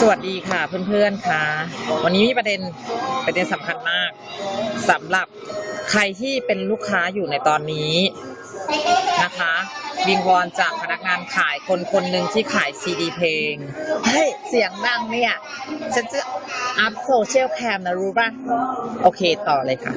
สวัสดีค่ะเพื่อนๆค่ะ วันนี้มีประเด็นประเด็นสำคัญมากสำหรับใครที่เป็นลูกค้าอยู่ในตอนนี้นะคะ วิงวอนจากพนักงานขายคนคนหนึ่งที่ขายซีดีเพลง เฮ้ย เสียงดังเนี่ย ฉันจะอัพโซเชียลแคมนะรู้ป่ะ โอเคต่อเลยค่ะ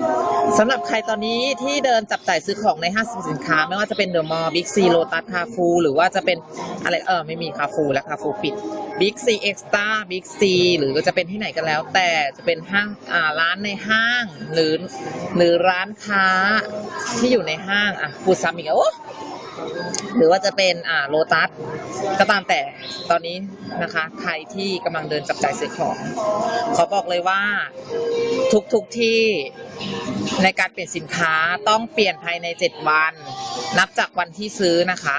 สำหรับใครตอนนี้ที่เดินจับจ่ายซื้อของในห้างสรรพสินค้า ไม่ว่าจะเป็นเดอะมอลล์บิ๊กซีโลตัสคาฟูหรือว่าจะเป็นอะไรเออไม่มีคาฟูแล้วคาฟูปิดบิ๊กซีเอ็กซ์ต้าบิ๊กซีหรือจะเป็นที่ไหนก็แล้ว แต่จะเป็นห้างอ่าร้านในห้างหรือหรือร้านค้าที่อยู่ในห้างอะพูดซ้ำอีกแล้วโอ้ หรือว่าจะเป็นอ่าโลตัสก็ตามแต่ตอนนี้นะคะ ใครที่กำลังเดินจับจ่ายซื้อของ ขอบอกเลยว่าทุกทุกๆที่ในการเปลี่ยนสินค้าต้องเปลี่ยนภายใน 7 วัน นับจากวันที่ซื้อนะคะ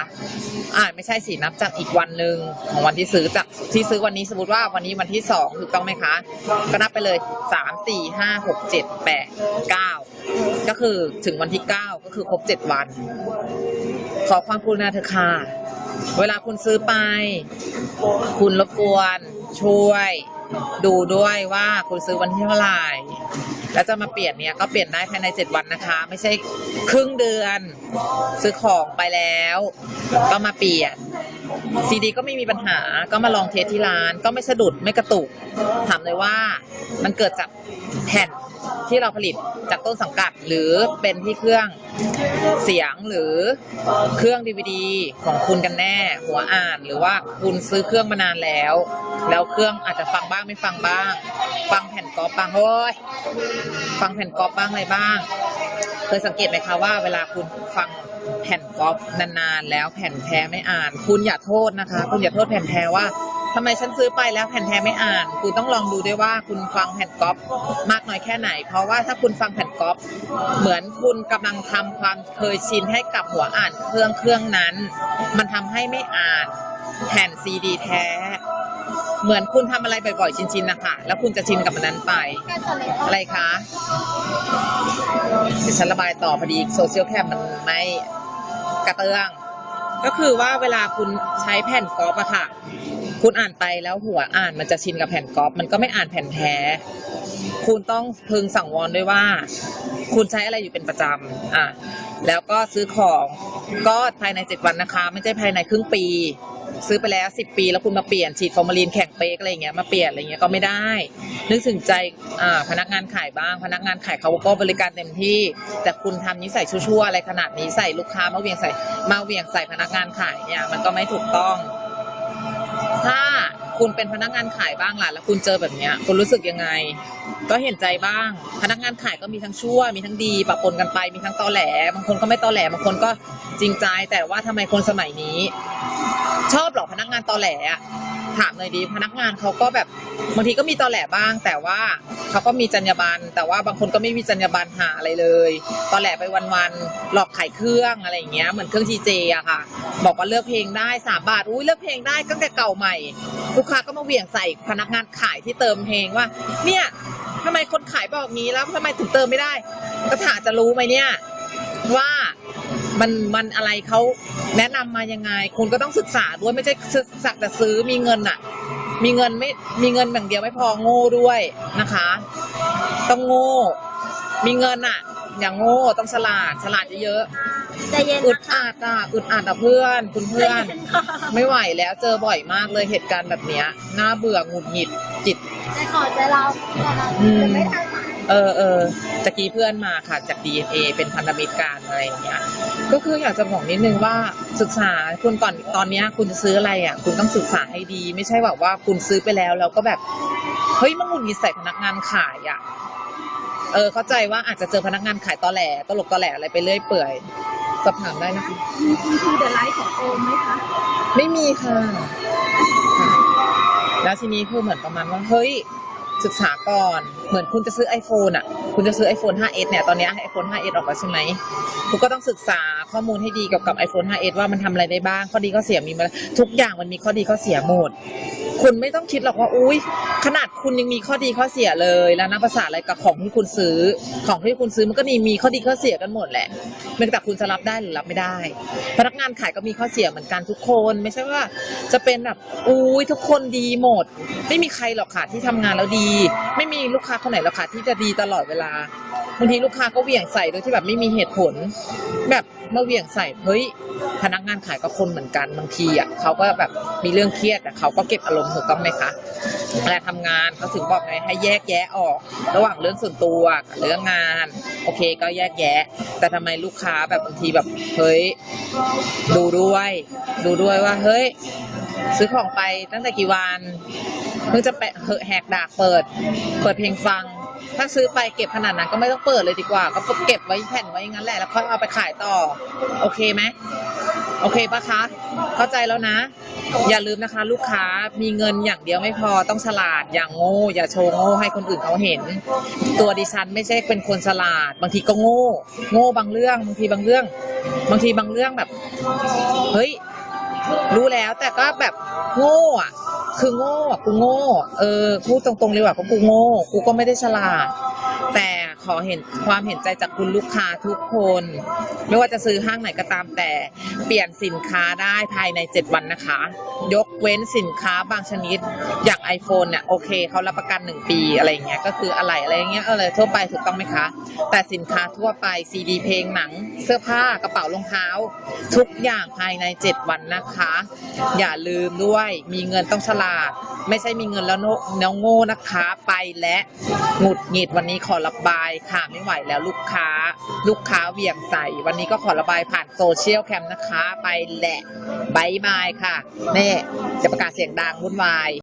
อ่าไม่ใช่สินับจากอีกวันหนึ่งของวันที่ซื้อจากที่ซื้อวันนี้สมมติว่าวันนี้วันที่สองถูกต้องไหมคะ ก็นับไปเลยสามสี่ห้าหกเจ็ดแปดเก้าก็คือถึงวันที่เก้าก็คือครบเจ็ดวัน ขอความกรุณาเถอะค่ะ เวลาคุณซื้อไป คุณรบกวนช่วย ดูด้วยว่าคุณซื้อวันที่เท่าไหร่ แล้วจะมาเปลี่ยนเนี่ยก็เปลี่ยนได้ภายในเจ็ดวันนะคะ ไม่ใช่ครึ่งเดือน ซื้อของไปแล้ว ก็มาเปลี่ยน ซีดีก็ไม่มีปัญหาก็มาลองเทสที่ร้าน ก็ไม่สะดุดไม่กระตุก ถามเลยว่ามันเกิดจากแผ่นที่เราผลิตจากต้นสังกัด หรือเป็นที่เครื่องเสียงหรือเครื่องดีวดีของคุณกันแน่ หัวอ่านหรือว่าคุณซื้อเครื่องมานานแล้ว แล้วเครื่องอาจจะฟังบ้างไม่ฟังบ้าง ฟังแผ่นกอล์ฟบ้างโอ้ยฟังแผ่นกอล์ฟบ้างอะไรบ้าง ยสังเกตไหมคะว่าเวลาคุณฟังแผ่นกอล์ฟนานๆ แล้วแผ่นแท้ไม่อ่าน คุณอย่าโทษนะคะ คุณอย่าโทษแผ่นแท้ว่าทำไมฉันซื้อไปแล้วแผ่นแท้ไม่อ่าน คุณต้องลองดูด้วยว่าคุณฟังแผ่นกอล์ฟมากน้อยแค่ไหน เพราะว่าถ้าคุณฟังแผ่นกอล์ฟเหมือนคุณกำลังทำความเคยชินให้กับหัวอ่านเครื่องเครื่องนั้น มันทำให้ไม่อ่านแผ่นซีดีแท้ เหมือนคุณทำอะไรบ่อยๆ ชินๆนะคะแล้วคุณจะชินกับมันนั้นไป อะไรคะเดี๋ยวฉันระบายต่อพอดีโซเชียลแคมมันไม่กระเตื้อง ก็คือว่าเวลาคุณใช้แผ่นกอล์ฟอะค่ะ คุณอ่านไปแล้วหัวอ่านมันจะชินกับแผ่นกอล์ฟมันก็ไม่อ่านแผ่นแท้ คุณต้องพึงสั่งวอรด้วยว่า คุณใช้อะไรอยู่เป็นประจำอะแล้วก็ซื้อของก็ภายในเจ็ดวันนะคะ ไม่ใช่ภายในครึ่งปี ซื้อไปแล้วสิบปีแล้วคุณมาเปลี่ยนฉีดฟอร์มาลีนแข็งเป๊กอะไรอย่างเงี้ยมาเปลี่ยนอะไรเงี้ยก็ไม่ได้ นึกถึงใจพนักงานขายบ้าง พนักงานขายเขาก็บริการเต็มที่ แต่คุณทำนิสัยชั่วๆอะไรขนาดนี้ใส่ลูกค้ามาเวียงใส่มาเวียงใส่พนักงานขายเนี่ยมันก็ไม่ถูกต้อง ถ้าคุณเป็นพนักงานขายบ้างล่ะแล้วคุณเจอแบบเนี้ยคุณรู้สึกยังไง ก็เห็นใจบ้าง พนักงานขายก็มีทั้งชั่ว มีทั้งดีปะปนกันไป มีทั้งตอแหล บางคนก็ไม่ตอแหล บางคนก็จริงใจ แต่ว่าทำไมคนสมัยนี้ ชอบหรอกพนักงานตอแหลอะถามเลยดีพนักงานเขาก็แบบบางทีก็มีตอแหลบ้าง แต่ว่าเขาก็มีจรรยาบรรณแต่ว่าบางคนก็ไม่มีจรรยาบรรณหาอะไรเลยตอแหลไปวันๆหลอกขายเครื่องอะไรอย่างเงี้ยเหมือนเครื่องทีเจอะค่ะ บอกว่าเลือกเพลงได้สามบาทอุ้ยเลือกเพลงได้ตั้งแต่เก่าใหม่ลูกค้าก็มาเหวี่ยงใส่พนักงานขายที่เติมเพลงว่า เนี่ยทำไมคนขายบอกงี้แล้วทำไมถึงเติมไม่ได้ ก็ถามจะรู้ไหมเนี่ยว่า มันมันอะไรเขาแนะนำมายังไง คุณก็ต้องศึกษาด้วยไม่ใช่ศึกษาแต่ซื้อมีเงินอะมีเงินไม่มีเงินอย่างเดียวไม่พอโง่ด้วยนะคะ ต้องโง่ มีเงินอะอย่างโง่ต้องฉลาดฉลาดเยอะใจเย็นๆอึดนะคะอัดอะอึดอัดอะเพื่อน คุณเพื่อนใจย็ค่ะไม่ไหวแล้วเจอบ่อยมากเลยเหตุการณ์แบบเนี้ยน่าเบื่อหงุดหงิดจิตใจขอใจเราก่อนนะอืมจะไม่ทันหมาย เออเออตะกี้เพื่อนมาค่ะจาก DNA เป็นพันธมิตรกันอะไรอย่างเงี้ย ก็คืออยากจะบอกนิดนึงว่าศึกษาคุณก่อนตอนเนี้ยคุณจะซื้ออะไรอะ คุณต้องศึกษาให้ดี ไม่ใช่แบบว่าคุณซื้อไปแล้วแล้วก็แบบเฮ้ยมันหงุดหงิดใส่พนักงานขายอะเออเข้าใจว่าอาจจะเจอพนักงานขายตอแหลตลกตอแหลอะไรไปเรื่อยเปื่อยสอบถามได้นะคะมีคุณคือเดอะไลท์ของโอมไหมคะไม่มีค่ะค่ะ แล้วทีนี้คือเหมือนประมาณว่าเฮ้ย ศึกษาก่อน เหมือนคุณจะซื้อ iPhone อะ คุณจะซื้อ iPhone 5s เนี่ย ตอนนี้ iPhone 5s ออกแล้วใช่ไหม คุณก็ต้องศึกษาข้อมูลให้ดีเกี่ยวกับ iPhone 5s ว่ามันทำอะไรได้บ้าง ข้อดีข้อเสียมีมา ทุกอย่างมันมีข้อดีข้อเสียหมด คุณไม่ต้องคิดหรอกว่าอุ้ยขนาดคุณยังมีข้อดีข้อเสียเลยแล้วนับภาษาอะไรกับของที่คุณซื้อ ของที่คุณซื้อมันก็มีมีข้อดีข้อเสียกันหมดแหละเพียงแต่คุณจะรับได้หรือรับไม่ได้ พนักงานขายก็มีข้อเสียเหมือนกันทุกคน ไม่ใช่ว่าจะเป็นแบบอุ้ยทุกคนดีหมด ไม่มีใครหรอกค่ะที่ทำงานแล้วดี ไม่มีลูกค้าคนไหนหรอกค่ะที่จะดีตลอดเวลา บางทีลูกค้าก็เหวี่ยงใส่โดยที่แบบไม่มีเหตุผล แบบมาเหวี่ยงใส่เฮ้ยพนักงานขายก็คนเหมือนกันบางทีอะเขาก็แบบมีเรื่องเครียดแต่เขาก็เก็บอารมณ์ถูกต้องไหมคะเวลาทำงานเขาถึงบอกไงให้แยกแยะออก ระหว่างเรื่องส่วนตัวกับเรื่องงาน โอเคก็แยกแยะ แต่ทำไมลูกค้าแบบบางทีแบบเฮ้ยดูด้วย ดูด้วยว่าเฮ้ยซื้อของไปตั้งแต่กี่วันเพิ่งจะไปเหอะแหกดากเปิด เปิดเพลงฟัง ถ้าซื้อไปเก็บขนาดนั้นก็ไม่ต้องเปิดเลยดีกว่า ก็เก็บไว้แผ่นไว้อย่างนั้นแหละแล้วค่อยเอาไปขายต่อ โอเคไหมโอเคปะคะ เข้าใจแล้วนะ อย่าลืมนะคะ ลูกค้ามีเงินอย่างเดียวไม่พอต้องฉลาดอย่างโง่อย่าโชว์โง่ให้คนอื่นเขาเห็น ตัวดิฉันไม่ใช่เป็นคนฉลาด บางทีก็โง่ โง่บางเรื่อง บางทีบางเรื่อง บางทีบางเรื่องแบบ เฮ้ย รู้แล้วแต่ก็แบบโง่อะ คือโง่อะกูโง่ เออพูดตรงๆเลยว่าก็กูโง่ กูก็ไม่ได้ฉลาด ขอเห็นความเห็นใจจากคุณลูกค้าทุกคน ไม่ว่าจะซื้อห้างไหนก็ตามแต่เปลี่ยนสินค้าได้ภายใน 7 วันนะคะ ยกเว้นสินค้าบางชนิด อย่าง iPhone เนี่ยโอเคเขารับประกัน 1 ปีอะไรเงี้ยก็คืออะไรอะไรเงี้ยออเลยทั่วไปถูกต้องไหมคะ แต่สินค้าทั่วไปซีดีเพลงหนัง เสื้อผ้ากระเป๋ารองเท้า ทุกอย่างภายใน 7 วันนะคะ อย่าลืมด้วยมีเงินต้องฉลาด ไม่ใช่มีเงินแล้วโนแล้วโง่นะคะ ไปและหงุดหงิดวันนี้ขอระบายค่ะไม่ไหวแล้วลูกค้า ลูกค้าเหวี่ยงใส่วันนี้ก็ขอระบายผ่านโซเชียลแคมนะคะ ไปแหละบายบายค่ะแน่จะประกาศเสียงดังวุ่นวาย